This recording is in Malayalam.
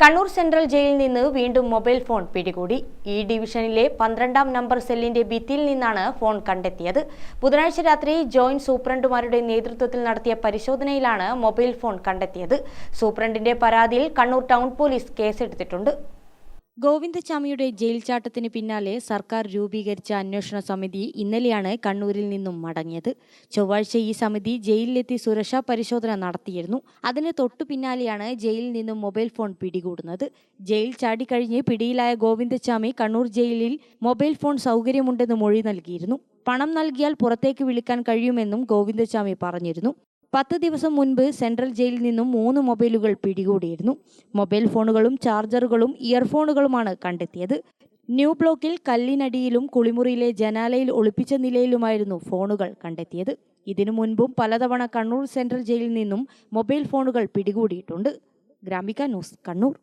കണ്ണൂർ സെൻട്രൽ ജയിലിൽ നിന്ന് വീണ്ടും മൊബൈൽ ഫോൺ പിടികൂടി. ഇ ഡിവിഷനിലെ പന്ത്രണ്ടാം നമ്പർ സെല്ലിന്റെ ഭിത്തിയിൽ നിന്നാണ് ഫോൺ കണ്ടെത്തിയത്. ബുധനാഴ്ച രാത്രി ജോയിന്റ് സൂപ്രണ്ടുമാരുടെ നേതൃത്വത്തിൽ നടത്തിയ പരിശോധനയിലാണ് മൊബൈൽ ഫോൺ കണ്ടെത്തിയത്. സൂപ്രണ്ടിന്റെ പരാതിയിൽ കണ്ണൂർ ടൗൺ പോലീസ് കേസെടുത്തിട്ടുണ്ട്. ഗോവിന്ദചാമിയുടെ ജയിൽ ചാട്ടത്തിന് പിന്നാലെ സർക്കാർ രൂപീകരിച്ച അന്വേഷണ സമിതി ഇന്നലെയാണ് കണ്ണൂരിൽ നിന്നും മടങ്ങിയത്. ചൊവ്വാഴ്ച ഈ സമിതി ജയിലിലെത്തി സുരക്ഷാ പരിശോധന നടത്തിയിരുന്നു. അതിന് തൊട്ടു പിന്നാലെയാണ് ജയിലിൽ നിന്നും മൊബൈൽ ഫോൺ പിടികൂടുന്നത്. ജയിൽ ചാടിക്കഴിഞ്ഞ് പിടിയിലായ ഗോവിന്ദചാമി കണ്ണൂർ ജയിലിൽ മൊബൈൽ ഫോൺ സൗകര്യമുണ്ടെന്ന് മൊഴി നൽകിയിരുന്നു. പണം നൽകിയാൽ പുറത്തേക്ക് വിളിക്കാൻ കഴിയുമെന്നും ഗോവിന്ദചാമി പറഞ്ഞിരുന്നു. പത്ത് ദിവസം മുൻപ് സെൻട്രൽ ജയിലിൽ നിന്നും മൂന്ന് മൊബൈലുകൾ പിടികൂടിയിരുന്നു. മൊബൈൽ ഫോണുകളും ചാർജറുകളും ഇയർഫോണുകളുമാണ് കണ്ടെത്തിയത്. ന്യൂ ബ്ലോക്കിൽ കല്ലിനടിയിലും കുളിമുറിയിലെ ജനാലയിൽ ഒളിപ്പിച്ച നിലയിലുമായിരുന്നു ഫോണുകൾ കണ്ടെത്തിയത്. ഇതിനു മുൻപും പലതവണ കണ്ണൂർ സെൻട്രൽ ജയിലിൽ നിന്നും മൊബൈൽ ഫോണുകൾ പിടികൂടിയിട്ടുണ്ട്. ഗ്രാമിക ന്യൂസ് കണ്ണൂർ.